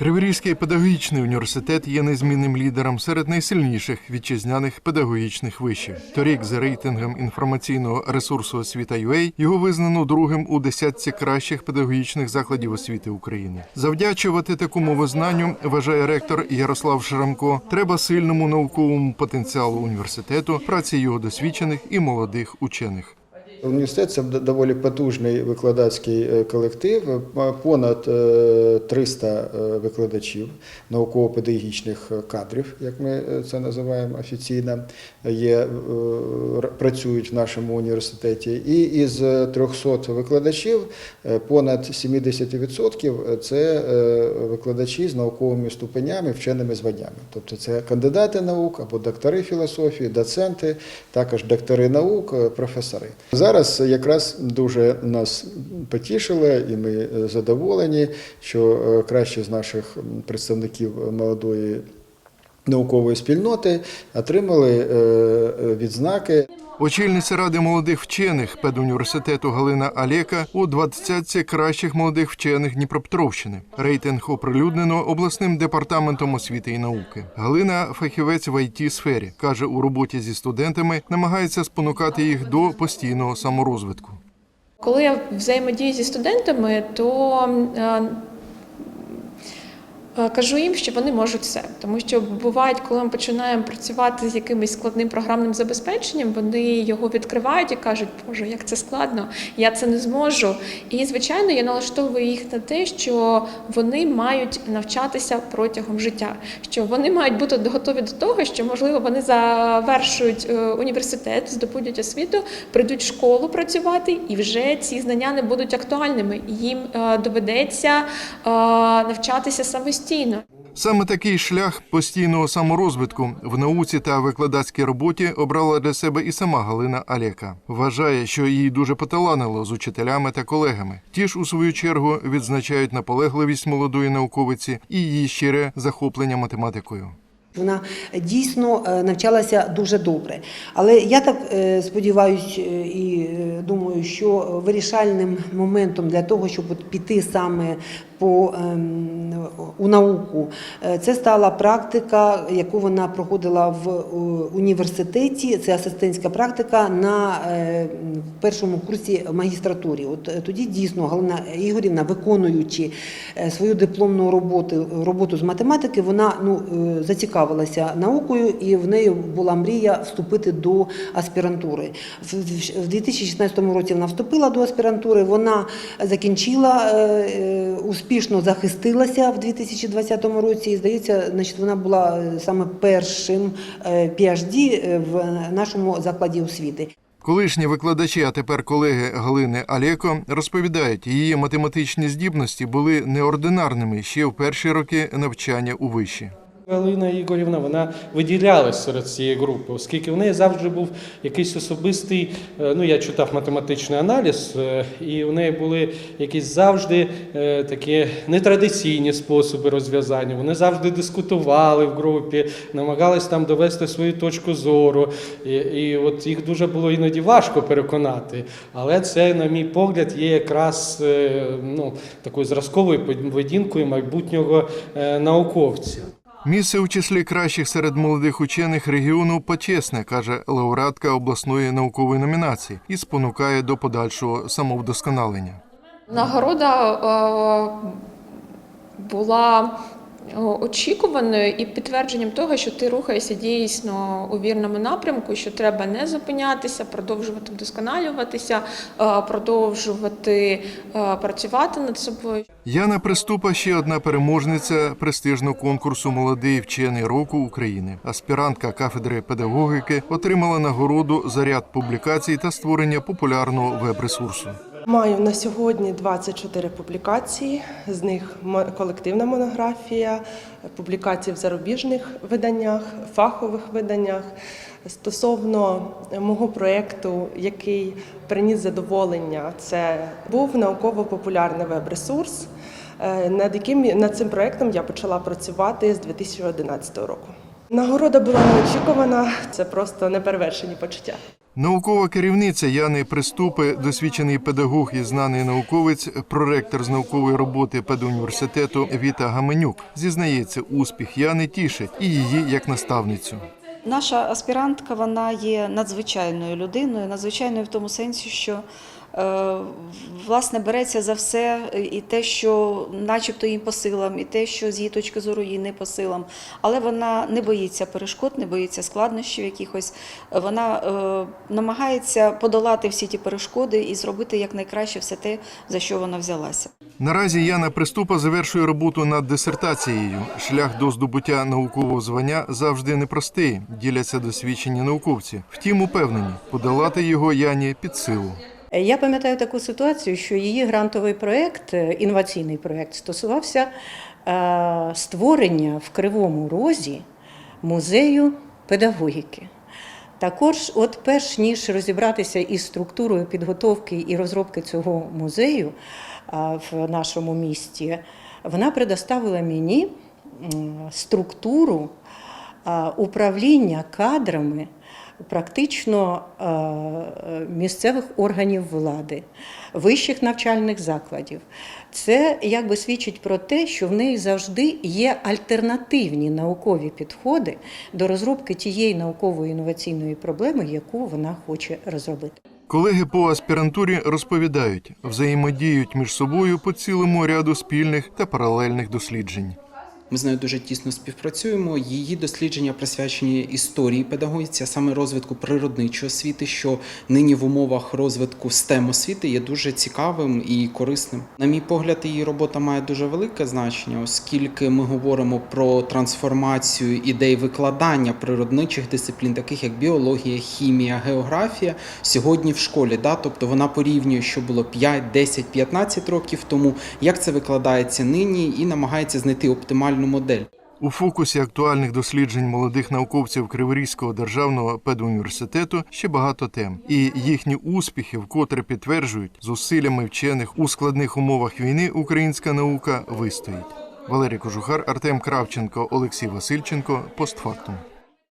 Криворізький педагогічний університет є незмінним лідером серед найсильніших вітчизняних педагогічних вишів. Торік за рейтингом інформаційного ресурсу освіта UA його визнано другим у десятці кращих педагогічних закладів освіти України. Завдячувати такому визнанню вважає ректор Ярослав Шрамко. Треба сильному науковому потенціалу університету, праці його досвідчених і молодих учених. Університет це доволі потужний викладацький е, колектив, е, понад е, 300 е, викладачів науково-педагогічних кадрів, як ми це називаємо офіційно, є, працюють в нашому університеті. І із 300 викладачів понад 70% це викладачі з науковими ступенями, вченими званнями. Тобто це кандидати наук або доктори філософії, доценти, також доктори наук, професори. Зараз якраз дуже нас потішило, і ми е, задоволені, що краще з наших представників молодої наукової спільноти отримали е, е, відзнаки. Очільниця ради молодих вчених педуніверситету Галина Алєка у двадцятці кращих молодих вчених Дніпропетровщини. Рейтинг оприлюднено обласним департаментом освіти і науки. Галина фахівець в it сфері каже, у роботі зі студентами намагається спонукати їх до постійного саморозвитку. Коли я взаємодію зі студентами, то е, кажу їм, що вони можуть все. Тому що бувають, коли ми починаємо працювати з якимось складним програмним забезпеченням, вони його відкривають і кажуть, Боже, як це складно, я це не зможу. І, звичайно, я налаштовую їх на те, що вони мають навчатися протягом життя, що вони мають бути готові до того, що можливо вони завершують е, університет, здобудуть освіту, прийдуть в школу працювати, і вже ці знання не будуть актуальними. Їм е, доведеться е, навчатися самостійно. Саме такий шлях постійного саморозвитку в науці та викладацькій роботі обрала для себе і сама Галина Алєка. Вважає, що їй дуже поталанило з учителями та колегами. Ті ж у свою чергу відзначають наполегливість молодої науковиці і її щире захоплення математикою. Вона дійсно е, навчалася дуже добре. Але я так сподіваюся і е, думаю, що вирішальним моментом для того, щоб піти саме по, ем, у науку, е, це стала практика, яку вона проходила в університеті. Це асистентська практика на е, першому курсі магістратурі. От е, тоді дійсно Галина Ігорівна, виконуючи свою дипломну роботу, роботу з математики, вона ну, зацікавилася наукою, і в неї була мрія вступити до аспірантури. В в 2016 році вона вступила до аспірантури, вона закінчила, е, успішно захистилася в 2020 році. І здається, значить, вона була е, саме першим е, PhD в нашому закладі освіти. Колишні викладачі, а тепер колеги Галини Алєко розповідають, її математичні здібності були неординарними ще в перші роки навчання у виші. Галина Ігорівна вона виділялась серед цієї групи, оскільки в неї завжди був якийсь особистий. е, Ну я читав математичний аналіз, е, і в неї були якісь завжди е, такі нетрадиційні способи розв'язання. Вони завжди дискутували в групі, намагались там довести свою точку зору. І, і от їх дуже було іноді важко переконати. Але це, на мій погляд, є якраз ну, такою зразковою поведінкою майбутнього науковця. Місце у числі кращих серед молодих учених регіону почесне, каже лауреатка обласної наукової номінації, і спонукає до подальшого самовдосконалення. Нагорода е, була очікуваною і підтвердженням того, що ти рухаєшся дійсно у вірному напрямку, що треба не зупинятися, продовжувати вдосконалюватися, е, продовжувати е, працювати над собою. Яна Приступа ще одна переможниця престижного конкурсу Молодий вчений року України. Аспірантка кафедри педагогіки отримала нагороду за ряд публікацій та створення популярного веб-ресурсу. Маю на сьогодні 24 публікації, з них колективна монографія, публікації в зарубіжних виданнях, фахових виданнях. Стосовно мого проєкту, який приніс задоволення, це був науково-популярний веб-ресурс, е, над яким над цим проєктом я почала працювати з 2011 року. Нагорода була неочікувана, це просто неперевершені почуття. Наукова керівниця Яни Приступи, досвідчений педагог і знаний науковець, проректор з наукової роботи педуніверситету Віта Гаменюк, зізнається, успіх Яни тішить і її як наставницю. Наша аспірантка вона є надзвичайною людиною, надзвичайною в тому сенсі, що власне береться за все і те, що начебто їм по силам, і те, що з її точки зору їй не по силам. Але вона не боїться перешкод, не боїться складнощів якихось. Вона е, намагається подолати всі ті перешкоди і зробити якнайкраще все те, за що вона взялася. Наразі Яна Приступа завершує роботу над дисертацією. Шлях до здобуття наукового звання завжди непростий, діляться досвідчені науковці. Втім, упевнені, подолати його Яні під силу. Я пам'ятаю таку ситуацію, що її грантовий проєкт, е, інноваційний проєкт, стосувався е, створення в Кривому Розі музею педагогіки. Також, от перш ніж розібратися із структурою підготовки і розробки цього музею в нашому місті, вона предоставила мені структуру управління кадрами практично е, місцевих органів влади, вищих навчальних закладів. Це якби свідчить про те, що в неї завжди є альтернативні наукові підходи до розробки тієї наукової інноваційної проблеми, яку вона хоче розробити. Колеги по аспірантурі розповідають, взаємодіють між собою по цілому ряду спільних та паралельних досліджень. Ми з нею дуже тісно співпрацюємо. Її дослідження присвячені історії педагогіці, а саме розвитку природничої освіти, що нині в умовах розвитку STEM освіти є дуже цікавим і корисним. На мій погляд, її робота має дуже велике значення, оскільки ми говоримо про трансформацію ідей викладання природничих дисциплін, таких як біологія, хімія, географія, сьогодні в школі. Да? Тобто вона порівнює, що було 5, 10, 15 років тому, як це викладається нині, і намагається знайти оптимальну модель. У фокусі актуальних досліджень молодих науковців Криворізького державного педуніверситету ще багато тем, і їхні успіхи вкотре підтверджують, зусиллями вчених у складних умовах війни українська наука вистоїть. Валерій Кожухар, Артем Кравченко, Олексій Васильченко. Постфактум.